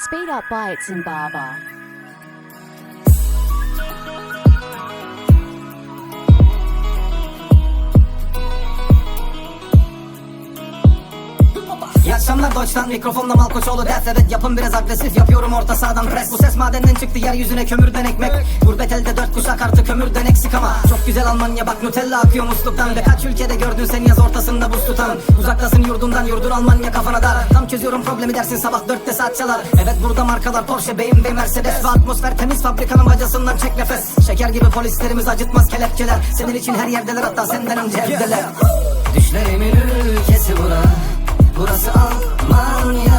Spade Up Bites and Baba. İyi akşamlar Deutschland mikrofonla Malkoçoğlu ders evet yapım biraz agresif. Yapıyorum orta sahadan pres. Bu ses madenden çıktı. Yeryüzüne kömürden ekmek. Gurbet elde dört kuşak artı kömürden eksik ama Çok güzel Almanya. Bak Nutella akıyor musluktan Ve kaç ülkede gördün sen yaz ortasında buz tutan. Uzaktasın yurdundan yurdun Almanya kafana dar. Tam çözüyorum problemi dersin sabah dörtte saat çalar. Evet burada markalar Porsche BMW Mercedes Ve atmosfer temiz. Fabrikanın bacasından çek nefes. Şeker gibi polislerimiz acıtmaz kelepçeler. Senin için her yerdeler hatta senden önce evdeler. Düşlerimin ülkesi bura Burası Almanya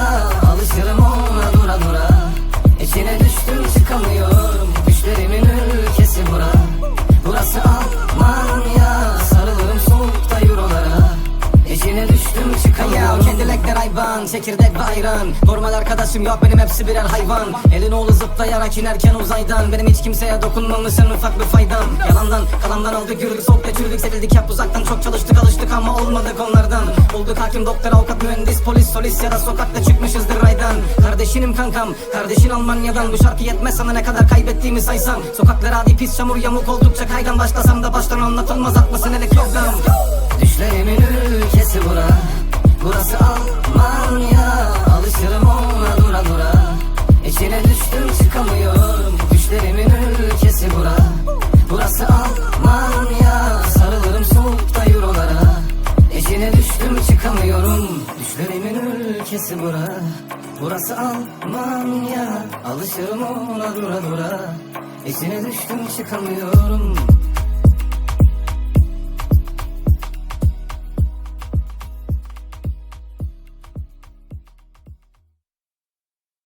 hayvan çekirdek bayran Normal arkadaşım yok benim hepsi birer hayvan. Elin oğlu zıplayarak inerken uzaydan Benim hiç kimseye dokunmamışsın ufak bir faydam. Yalandan kalandan aldık yürüdük soğukta çürüdük Sevildik hep uzaktan. Çok çalıştık alıştık ama olmadık onlardan. Bulduk hakim doktor avukat mühendis polis solist ya da sokakta çıkmışızdır raydan. Kardeşinim kankam kardeşin Almanya'dan. Bu şarkı yetmez sana ne kadar kaybettiğimi saysam. Sokaklar adi pis çamur yamuk oldukça kaygan. Başlasam da baştan anlatılmaz atmasın hele kilogram Düşlerimin ülkesi çıkamıyorum Düşlerimin ülkesi bura. Burası Almanya Alışırım ona dura dura. İçine düştüm çıkamıyorum